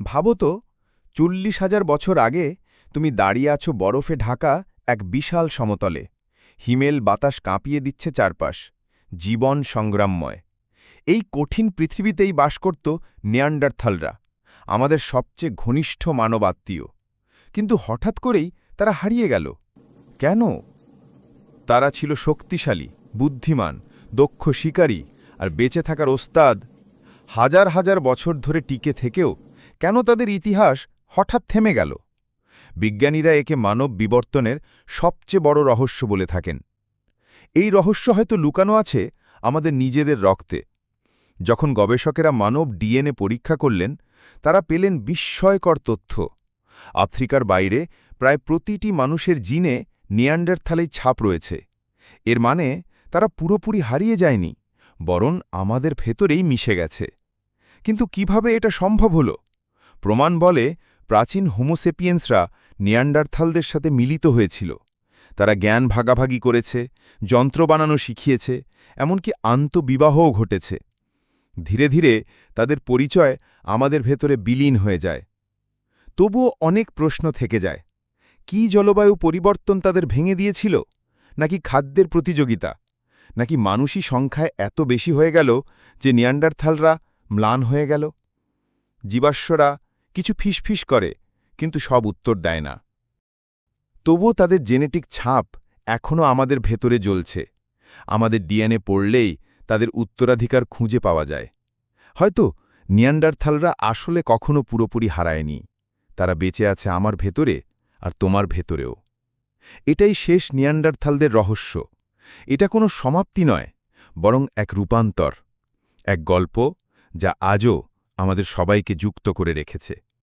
ভাবো তো, চল্লিশ হাজার বছর আগে তুমি দাঁড়িয়ে আছো বরফে ঢাকা এক বিশাল সমতলে। হিমেল বাতাস কাঁপিয়ে দিচ্ছে চারপাশ। জীবন সংগ্রামময় এই কঠিন পৃথিবীতেই বাস করত নেয়ান্ডারথালরা, আমাদের সবচেয়ে ঘনিষ্ঠ মানবাত্মীয়। কিন্তু হঠাৎ করেই তারা হারিয়ে গেল। কেন? তারা ছিল শক্তিশালী, বুদ্ধিমান, দক্ষ শিকারী আর বেঁচে থাকার ওস্তাদ। হাজার হাজার বছর ধরে টিকে থেকেও কেন তাদের ইতিহাস হঠাৎ থেমে গেল? বিজ্ঞানীরা একে মানব বিবর্তনের সবচেয়ে বড় রহস্য বলে থাকেন। এই রহস্য হয়তো লুকানো আছে আমাদের নিজেদের রক্তে। যখন গবেষকেরা মানব ডিএনএ পরীক্ষা করলেন, তারা পেলেন বিস্ময়কর তথ্য। আফ্রিকার বাইরে প্রায় প্রতিটি মানুষের জিনে নিয়ান্ডারথালেই ছাপ রয়েছে। এর মানে তারা পুরোপুরি হারিয়ে যায়নি, বরং আমাদের ভেতরেই মিশে গেছে। কিন্তু কীভাবে এটা সম্ভব হল? প্রমাণ বলে প্রাচীন হোমোসেপিয়েন্সরা নিয়ান্ডারথালদের সাথে মিলিত হয়েছিল। তারা জ্ঞান ভাগাভাগি করেছে, যন্ত্র বানানো শিখিয়েছে, এমনকি আন্তবিবাহও ঘটেছে। ধীরে ধীরে তাদের পরিচয় আমাদের ভেতরে বিলীন হয়ে যায়। তবুও অনেক প্রশ্ন থেকে যায়, কি জলবায়ু পরিবর্তন তাদের ভেঙে দিয়েছিল? নাকি খাদ্যের প্রতিযোগিতা? নাকি মানুষই সংখ্যায় এত বেশি হয়ে গেল যে নিয়ান্ডারথালরা ম্লান হয়ে গেল? জীবাশ্মরা কিছু ফিসফিস করে, কিন্তু সব উত্তর দেয় না। তবুও তাদের জেনেটিক ছাপ এখনও আমাদের ভেতরে জ্বলছে। আমাদের ডিএনএ পড়লেই তাদের উত্তরাধিকার খুঁজে পাওয়া যায়। হয়তো নিয়ান্ডারথালরা আসলে কখনো পুরোপুরি হারায়নি। তারা বেঁচে আছে আমার ভেতরে আর তোমার ভেতরেও। এটাই শেষ নিয়ান্ডারথালদের রহস্য। এটা কোনো সমাপ্তি নয়, বরং এক রূপান্তর, এক গল্প যা আজও আমাদের সবাইকে যুক্ত করে রেখেছে।